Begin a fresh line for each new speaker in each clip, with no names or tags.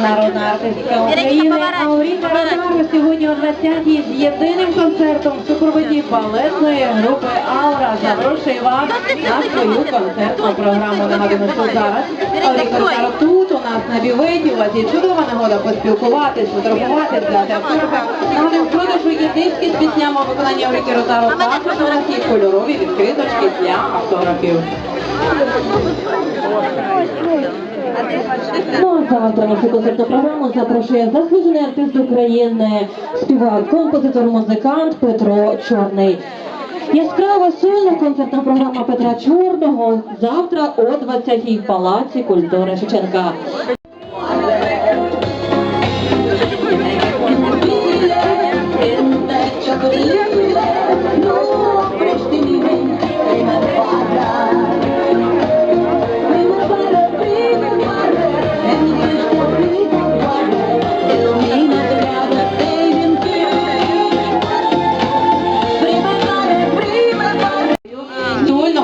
народна артистка України Ауріка Ротару сьогодні о 20-й з єдиним концертом в супроводі балетної групи Аура запрошує вас на свою концертну програму. Нагадуємо, що зараз Ауріка Ротару тут у нас на бюветі. У вас є чудова нагода поспілкуватись, фотографуватись, взяти автографи. В продажу є диски з піснями у виконанні Ауріки Ротару. Також у нас є кольорові відкриточки для автографів. Ну а завтра нашу концертну програму запрошує заслужений артист України, співак, композитор, музикант Петро Чорний. Яскрава сольна концертна програма Петра Чорного завтра о 20-й в Палаці культури Шевченка.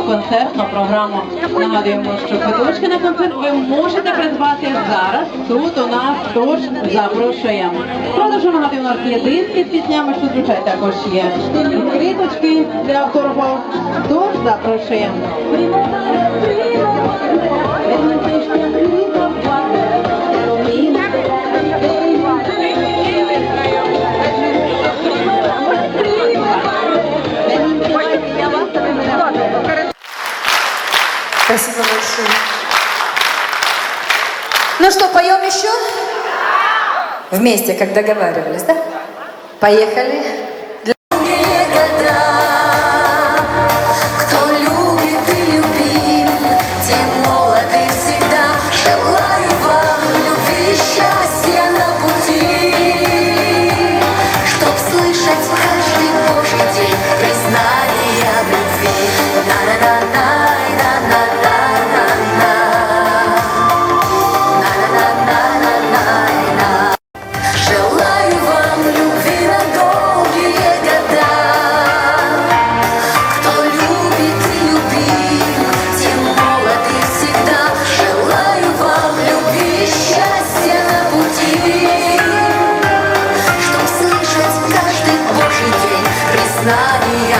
Концертну програму. Нагадуємо, що квиточки на концерт ви можете придбати зараз. Тут у нас тож запрошуємо. Продажу нагадуємо, у нас є диски з піснями, що звичайно також є відкриточки для автографів. Тож запрошуємо.
Спасибо большое. Ну что, поем еще? Вместе, как договаривались, да? Поехали.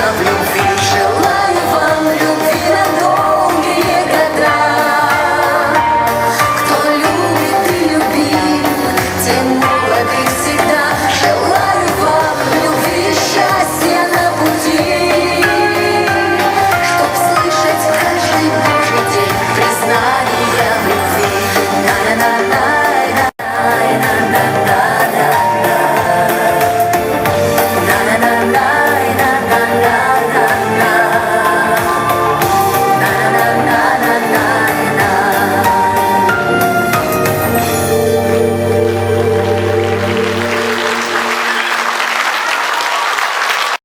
love you. feel